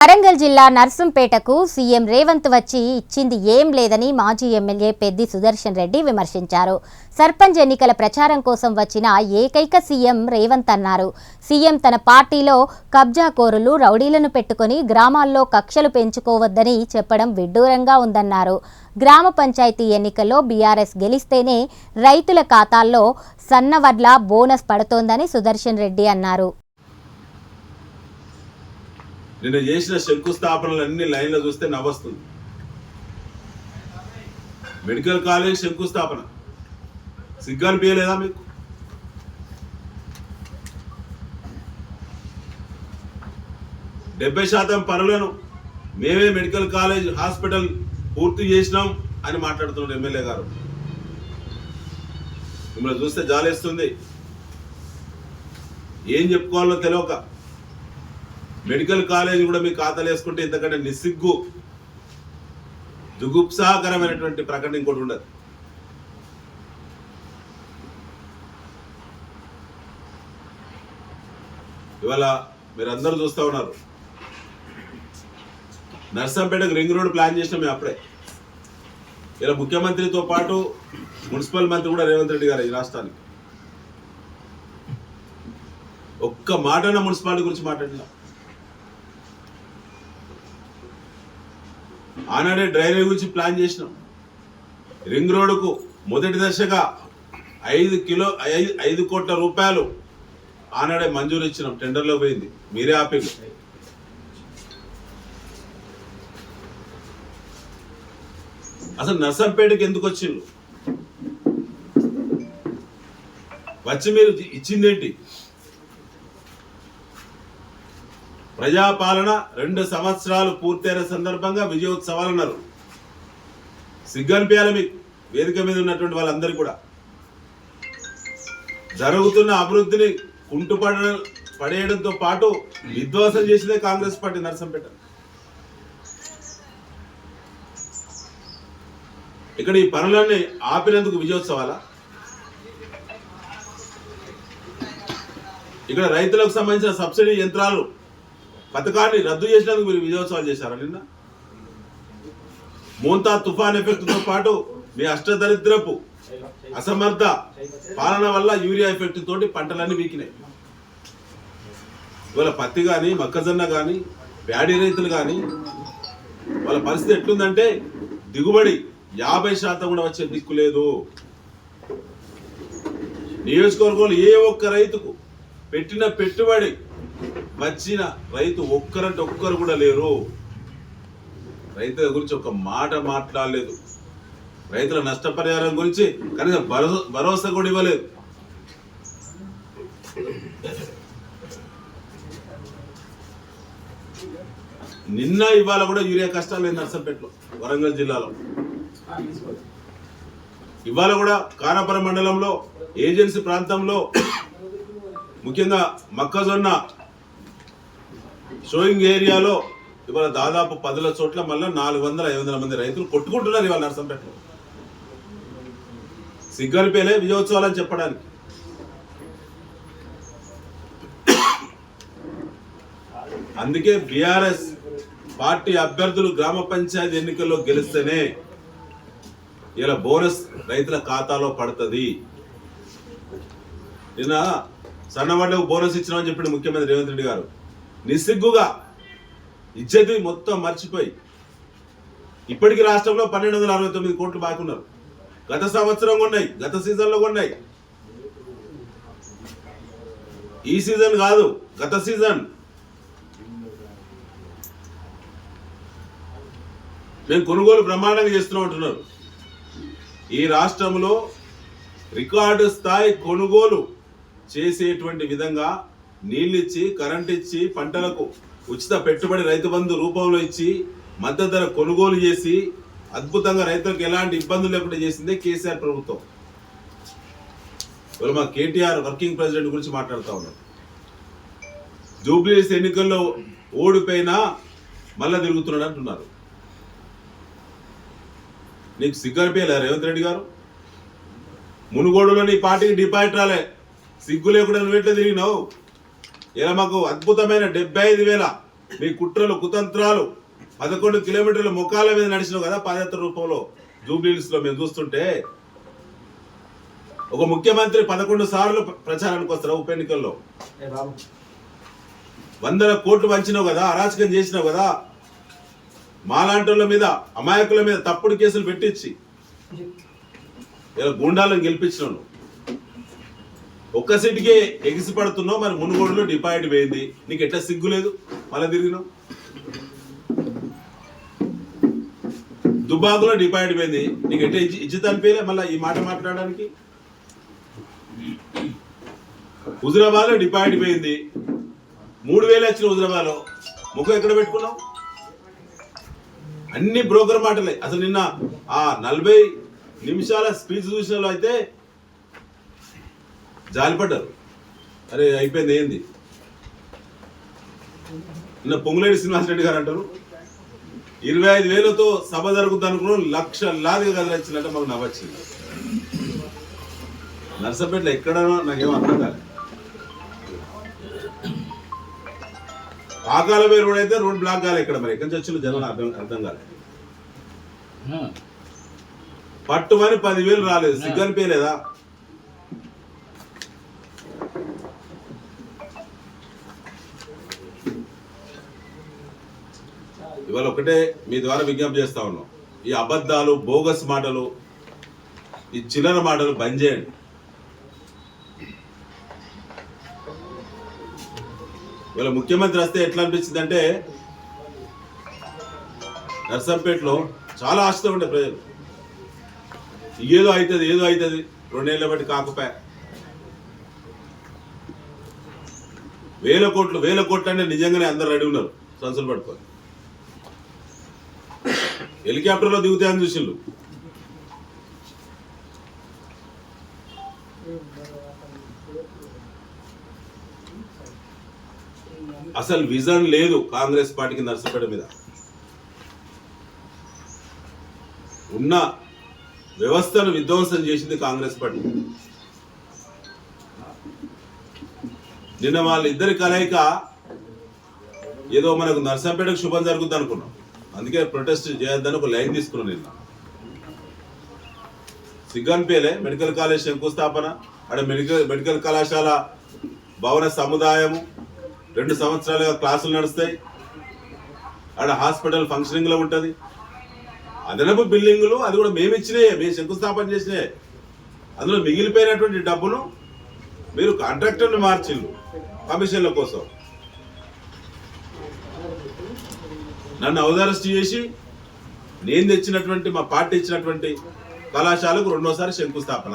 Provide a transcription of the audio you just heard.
వరంగల్ జిల్లా నర్సంపేటకు సీఎం రేవంత్ వచ్చి ఇచ్చింది ఏం లేదని మాజీ ఎమ్మెల్యే పెద్ది సుదర్శన్ రెడ్డి విమర్శించారు. సర్పంచ్ ఎన్నికల ప్రచారం కోసం వచ్చిన ఏకైక సీఎం రేవంత్ అన్నారు. సీఎం తన పార్టీలో కబ్జాకోరులు రౌడీలను పెట్టుకుని గ్రామాల్లో కక్షలు పెంచుకోవద్దని చెప్పడం విడ్డూరంగా ఉందన్నారు. గ్రామ పంచాయతీ ఎన్నికల్లో బీఆర్ఎస్ గెలిస్తేనే రైతుల ఖాతాల్లో సన్నవడ్ల బోనస్ పడుతోందని సుదర్శన్ రెడ్డి అన్నారు. నిన్న చేసిన శంకుస్థాపనలు అన్ని లైన్లో చూస్తే నవ్వస్తుంది. మెడికల్ కాలేజ్ శంకుస్థాపన. సిగ్గా అనిపించలేదా మీకు? డెబ్బై శాతం పనులను మేమే మెడికల్ కాలేజ్ హాస్పిటల్ పూర్తి చేసినాం అని మాట్లాడుతున్నాడు ఎమ్మెల్యే గారు. మిమ్మల్ని చూస్తే జాలేస్తుంది. ఏం చెప్పుకోవాలో తెలియక మెడికల్ కాలేజ్ కూడా మీ ఖాతాలు వేసుకుంటే ఇంతకంటే నిస్సిగ్గు దుగుప్సాకరమైనటువంటి ప్రకటన ఇంకోటి ఉండదు. ఇవాళ మీరు అందరూ చూస్తూ ఉన్నారు. నర్సంపేటకు రింగ్ రోడ్ ప్లాన్ చేసినాం మేము అప్పుడే. ఇలా ముఖ్యమంత్రితో పాటు మున్సిపల్ మంత్రి కూడా రేవంత్ రెడ్డి గారు ఈ రాష్ట్రానికి. ఒక్క మాటన మున్సిపాలిటీ గురించి మాట్లాడినా. ఆనాడే డ్రైనేజ్ గురించి ప్లాన్ చేసినాం. రింగ్ రోడ్డుకు మొదటి దశగా ఐదు కిలో ఐదు ఐదు కోట్ల రూపాయలు ఆనాడే మంజూరు ఇచ్చినాం. టెండర్లో పోయింది. మీరే ఆపింది అసలు నర్సంపేటకి ఎందుకు వచ్చిండ్రు? వచ్చి మీరు ఇచ్చిందేంటి? ప్రజాపాలన రెండు సంవత్సరాలు పూర్తయిన సందర్భంగా విజయోత్సవాలు అన్నారు. సిగ్గనిపించాలి మీకు. వేదిక మీద ఉన్నటువంటి వాళ్ళందరూ కూడా. జరుగుతున్న అభివృద్ధిని కుంటుపడ పడేయడంతో పాటు విధ్వంసం చేసిందే కాంగ్రెస్ పార్టీ నరసంపేట. ఇక్కడ ఈ పనులన్నీ ఆపినందుకు విజయోత్సవాలా? ఇక్కడ రైతులకు సంబంధించిన సబ్సిడీ యంత్రాలు పథకాన్ని రద్దు చేసినందుకు మీరు విజయోత్సవాలు చేశారా నిన్న? మోంతా తుఫాన్ ఎఫెక్ట్తో పాటు మీ అష్టదరిద్రపు అసమర్థ పాలన వల్ల యూరియా ఎఫెక్ట్ తోటి పంటలన్నీ వీకినాయి. ఇవాళ పత్తి కానీ మొక్కజొన్న కానీ ప్యాడీ రైతులు కానీ వాళ్ళ పరిస్థితి ఎట్లుందంటే దిగుబడి యాభై శాతం కూడా వచ్చే దిక్కు లేదు. నియోజకవర్గంలో ఏ ఒక్క రైతుకు పెట్టిన పెట్టుబడి వచ్చిన రైతు ఒక్కరంటే ఒక్కరు కూడా లేరు. రైతుల గురించి ఒక మాట మాట్లాడలేదు. రైతుల నష్టపరిహారం గురించి కనీసం భరోసా భరోసా కూడా ఇవ్వలేదు. నిన్న ఇవాళ కూడా యూరియా కష్టాలు లేదు నర్సంపేటలో వరంగల్ జిల్లాలో. ఇవాళ కూడా కానాపురం మండలంలో ఏజెన్సీ ప్రాంతంలో ముఖ్యంగా మొక్కజొన్న షోయింగ్ ఏరియాలో ఇవాళ దాదాపు పదుల చోట్ల మళ్ళీ నాలుగు వందల ఐదు వందల మంది రైతులు కొట్టుకుంటున్నారు ఇవాళ నరసంపేటలో. సిగ్గనిపేలే విజయోత్సవాలు అని చెప్పడానికి. అందుకే బీఆర్ఎస్ పార్టీ అభ్యర్థులు గ్రామ పంచాయతీ ఎన్నికల్లో గెలిస్తేనే ఇలా బోనస్ రైతుల ఖాతాలో పడుతుంది. నిన్న సన్నవాళ్ళకు బోనస్ ఇచ్చినామని చెప్పిన ముఖ్యమంత్రి రేవంత్ రెడ్డి గారు. నిస్సిగ్గుగా ఇచ్చేది మొత్తం మర్చిపోయి ఇప్పటికీ రాష్ట్రంలో పన్నెండు వందల అరవై తొమ్మిది కోట్లు బాకున్నారు గత సంవత్సరం ఉన్నాయి గత సీజన్లో ఉన్నాయి. ఈ సీజన్ కాదు గత సీజన్. మేము కొనుగోలు బ్రహ్మాండంగా చేస్తున్నాం అంటున్నారు. ఈ రాష్ట్రంలో రికార్డు స్థాయి కొనుగోలు చేసేటువంటి విధంగా నీళ్ళిచ్చి కరెంట్ ఇచ్చి పంటలకు ఉచిత పెట్టుబడి రైతు బంధు రూపంలో ఇచ్చి మద్దతు ధర కొనుగోలు చేసి అద్భుతంగా రైతులకు ఎలాంటి ఇబ్బందులు లేకుండా చేసిందే కేసీఆర్ ప్రభుత్వం. ఇవాళ మా కేటీఆర్ వర్కింగ్ ప్రెసిడెంట్ గురించి మాట్లాడుతూ ఉన్నాం. జూబ్లీస్ ఎన్నికల్లో ఓడిపోయినా మళ్ళా తిరుగుతున్నాడు అంటున్నారు. నీకు సిగ్గనిపించలే రేవంత్ రెడ్డి గారు? మునుగోడులో నీ పార్టీకి డిపాజిట్ రాలే. సిగ్గు లేకుండా నువ్వు ఎట్లా తిరిగినావు? ఇలా మాకు అద్భుతమైన డెబ్బై ఐదు వేల మీ కుట్రలు కుతంత్రాలు పదకొండు కిలోమీటర్ల ముఖాల మీద నడిచినావు కదా పాదయాత్ర రూపంలో జూబ్లీహిల్స్లో మేము చూస్తుంటే ఒక ముఖ్యమంత్రి పదకొండు సార్లు ప్ర- ప్రచారానికి వస్తారు ఉప ఎన్నికల్లో వందల కోట్లు వంచినావు కదా అరాచకం చేసినావు కదా మాలాంటోళ్ళ మీద అమాయకుల మీద తప్పుడు కేసులు పెట్టించి ఇలా గుండాలను గెలిపించినావు. ఒక్క సీటుకే ఎగిసి పడుతున్నావు మరి మునుగోడులో డిపాజిట్ పోయింది. నీకు ఎట్లా సిగ్గు లేదు? మళ్ళీ తిరిగినావు. దుబ్బాకులో డిపాజిట్ పోయింది. నీకు ఎట్లా ఇచ్చి ఇజ్జత్ అనిపించలే మళ్ళీ ఈ మాట మాట్లాడడానికి? హుజరాబాద్లో డిపాజిట్ పోయింది. మూడు వేలు వచ్చిన హుజరాబాద్లో. ముఖం ఎక్కడ పెట్టుకున్నావు? అన్ని బ్రోకర్ మాటలే. అసలు నిన్న ఆ నలభై నిమిషాల స్పీచ్ చూసిన అయితే జాలిపడ్డారు. అరే అయిపోయింది ఏంది? నిన్న పొంగులేడి శ్రీనివాసరెడ్డి గారు అంటారు ఇరవై ఐదు వేలతో సభ జరుగుతుంది అనుకున్నాం లక్షలాదిగా కదిలించిందంటే మాకు నవ్వచ్చింది. నర్సపేటలో ఎక్కడనో నాకేమో అర్థం కాలేదు పాకాల పేరు రోడ్ అయితే రోడ్ బ్లాక్ కాలే ఇక్కడ మరి. ఎక్కడి నుంచి వచ్చిన జనం అర్థం అర్థం కాలేదు పట్టుమని పదివేలు రాలేదు. సిగ్గనిపించలేదా ఇవాళ ఒకటే మీ ద్వారా విజ్ఞప్తి చేస్తా ఉన్నాం. ఈ అబద్ధాలు బోగస్ మాటలు ఈ చిల్లర మాటలు బంద్ చేయండి. ఇవాళ ముఖ్యమంత్రి వస్తే ఎట్లా అనిపించింది అంటే నర్సంపేటలో చాలా ఆశతో ఉండే ప్రజలు. ఏదో అవుతుంది ఏదో అవుతుంది రెండేళ్ళ బట్టి కాకపోయా. వేల కోట్లు వేల కోట్లు అంటే నిజంగానే అందరు రెడీ ఉన్నారు సంచులు పట్టుకొని. హెలికాప్టర్లో దిగుతాయని చూసిండు అసలు విజన్ లేదు కాంగ్రెస్ పార్టీకి నర్సపేట మీద. ఉన్న వ్యవస్థను విధ్వంసం చేసింది కాంగ్రెస్ పార్టీ. నిన్న వాళ్ళిద్దరి కలయిక ఏదో మనకు నర్సంపేటకు శుభం జరుగుద్ది అనుకున్నాం. అందుకే ప్రొటెస్ట్ చేయొద్దని ఒక లైన్ తీసుకున్నాం నిన్న. సిగ్గన్పేలే మెడికల్ కాలేజ్ శంకుస్థాపన అక్కడ మెడికల్ మెడికల్ కళాశాల భవన సముదాయము రెండు సంవత్సరాలుగా క్లాసులు నడుస్తాయి. ఆడ హాస్పిటల్ ఫంక్షనింగ్లో ఉంటుంది. అదనపు బిల్డింగులు అది కూడా మేము ఇచ్చినాయే మేము శంకుస్థాపన చేసినాయే. అందులో మిగిలిపోయినటువంటి డబ్బును మీరు కాంట్రాక్టర్ని మార్చిండ్రు కమిషన్ల కోసం. నన్ను అవదారస్తు చేసి నేను తెచ్చినటువంటి మా పార్టీ ఇచ్చినటువంటి కళాశాలకు రెండోసారి శంకుస్థాపన.